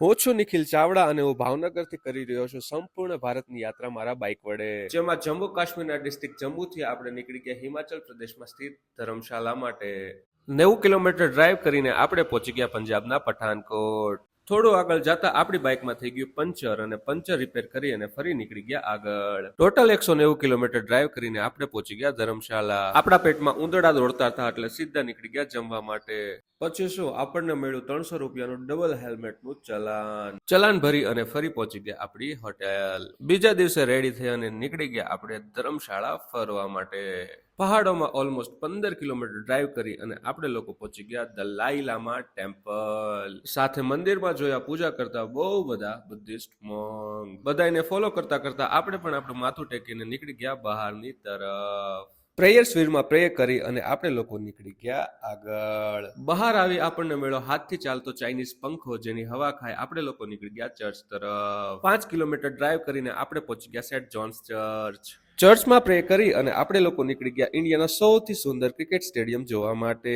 હું છું નિખિલ ચાવડા અને હું ભાવનગરથી કરી રહ્યો છું સંપૂર્ણ ભારતની યાત્રા મારા બાઇક વડે. જેમાં જમ્મુ કાશ્મીરના ડિસ્ટ્રિક્ટ જમ્મુથી આપણે નીકળી ગયા હિમાચલ પ્રદેશમાં સ્થિત ધર્મશાલા માટે. નેવું કિલોમીટર ડ્રાઈવ કરીને આપણે પહોંચી ગયા પંજાબના પઠાનકોટ. થોડું આગળ જતા આપણી બાઇકમાં થઈ ગયું પંચર અને પંચર રિપેર કરી અને ફરી નીકળી ગયા આગળ. ટોટલ એકસો નેવું કિલોમીટર ડ્રાઈવ કરીને આપણે પહોંચી ગયા ધર્મશાલા આપણા પેટમાં ઉંદડા દોડતા હતા એટલે સીધા નીકળી ગયા જમવા માટે. પછી શું? આપણને મળ્યું ત્રણસો રૂપિયાનું ડબલ હેલ્મેટનું ચલાન. ચલાન ભરી અને ફરી પહોંચી ગયા આપણી હોટેલ બીજા દિવસે રેડી થઈ અને નીકળી ગયા આપણે ધર્મશાળા ફરવા માટે. પહાડોમાં ઓલમોસ્ટ પંદર કિલોમીટર ડ્રાઈવ કરી અને આપણે લોકો પહોંચી ગયા દલાઈ લામા ટેમ્પલ. સાથે મંદિરમાં જોયા પૂજા કરતા બહુ બધા બુદ્ધિસ્ટ મોંગ બધાને ફોલો કરતા કરતા આપણે પણ આપણું માથું ટેકીને નીકળી ગયા બહારની તરફ. પ્રેયર સ્વીરમાં પ્રે કરી અને આપણે લોકો નીકળી ગયા આગળ. બહાર આવી આપણને મળ્યો હાથથી ચાલતો ચાઇનીઝ પંખો જેની હવા ખાય આપણે લોકો નીકળી ગયા ચર્ચ તરફ. પાંચ કિલોમીટર ડ્રાઈવ કરીને આપણે પહોંચી ગયા સેન્ટ જોન્સ ચર્ચ ચર્ચમાં પ્રે કરી અને આપણે લોકો નીકળી ગયા ઇન્ડિયાના સૌથી સુંદર ક્રિકેટ સ્ટેડિયમ જોવા માટે.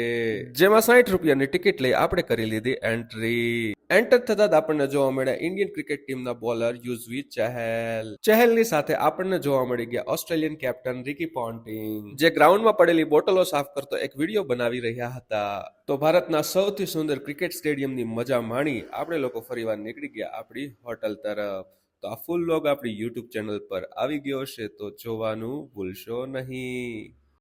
જેમાં સાઠ રૂપિયાની ટિકિટ લઈ આપણે કરી લીધી એન્ટ્રી. એન્ટર થતા જ આપણને જોવા મળ્યા ઇન્ડિયન ક્રિકેટ ટીમના બોલર યુઝવી ચહેલ. ચહેલની સાથે આપણને જોવા મળી ગયા ઓસ્ટ્રેલિયન કેપ્ટન રિકી પોન્ટિંગ. જે ગ્રાઉન્ડમાં પડેલી બોટલો સાફ કરતો એક વીડિયો બનાવી રહ્યા હતા. તો ભારતના સૌથી સુંદર ક્રિકેટ સ્ટેડિયમની મજા માણી આપણે લોકો ફરીવાર નીકળી ગયા આપણી હોટલ તરફ. તો આ ફૂલ લોગ આપણી યુટ્યુબ ચેનલ પર આવી ગયો છે તો જોવાનું ભૂલશો નહીં.